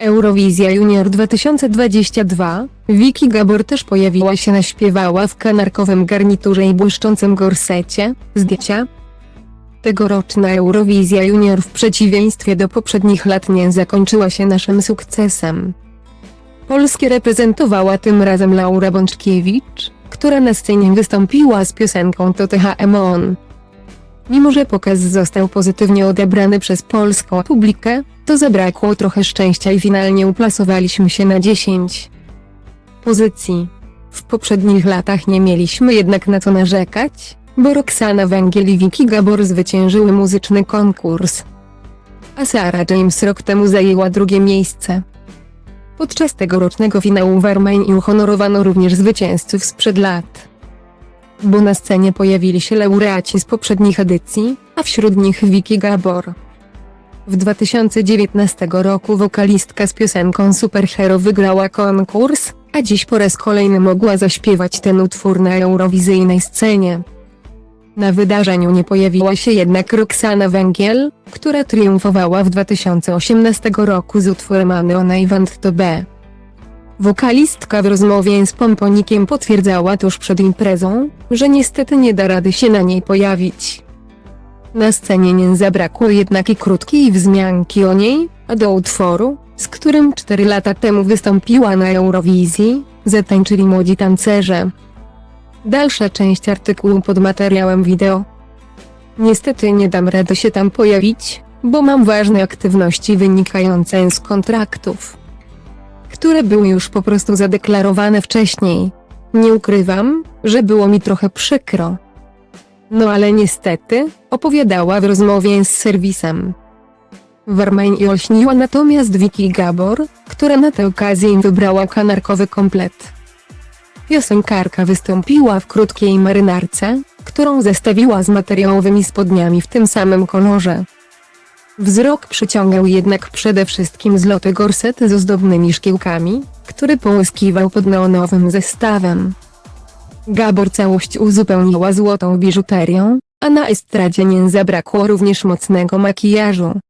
Eurowizja Junior 2022, Vicky Gabor też pojawiła się naśpiewała w kanarkowym garniturze i błyszczącym gorsecie, zdjęcia. Tegoroczna Eurowizja Junior w przeciwieństwie do poprzednich lat nie zakończyła się naszym sukcesem. Polskie reprezentowała tym razem Laura Bączkiewicz, która na scenie wystąpiła z piosenką To On. Mimo że pokaz został pozytywnie odebrany przez polską publikę, to zabrakło trochę szczęścia i finalnie uplasowaliśmy się na 10 pozycji. W poprzednich latach nie mieliśmy jednak na co narzekać, bo Roxana Węgiel i Vicky Gabor zwyciężyły muzyczny konkurs. A Sarah James rok temu zajęła drugie miejsce. Podczas tegorocznego finału w Armenii uhonorowano również zwycięzców sprzed lat. Bo na scenie pojawili się laureaci z poprzednich edycji, a wśród nich Vicky Gabor. W 2019 roku wokalistka z piosenką Superhero wygrała konkurs, a dziś po raz kolejny mogła zaśpiewać ten utwór na eurowizyjnej scenie. Na wydarzeniu nie pojawiła się jednak Roxana Węgiel, która triumfowała w 2018 roku z utworem Any Ona i Want to Be. Wokalistka w rozmowie z Pomponikiem potwierdzała tuż przed imprezą, że niestety nie da rady się na niej pojawić. Na scenie nie zabrakło jednak i krótkiej wzmianki o niej, a do utworu, z którym 4 lata temu wystąpiła na Eurowizji, zatańczyli młodzi tancerze. Dalsza część artykułu pod materiałem wideo. Niestety nie dam rady się tam pojawić, bo mam ważne aktywności wynikające z kontraktów, które były już po prostu zadeklarowane wcześniej. Nie ukrywam, że było mi trochę przykro. No ale niestety, opowiadała w rozmowie z serwisem. W Armenii olśniła natomiast Vicky Gabor, która na tę okazję wybrała kanarkowy komplet. Piosenkarka wystąpiła w krótkiej marynarce, którą zestawiła z materiałowymi spodniami w tym samym kolorze. Wzrok przyciągał jednak przede wszystkim złoty gorset z ozdobnymi szkiełkami, który połyskiwał pod neonowym zestawem. Gabor całość uzupełniła złotą biżuterią, a na estradzie nie zabrakło również mocnego makijażu.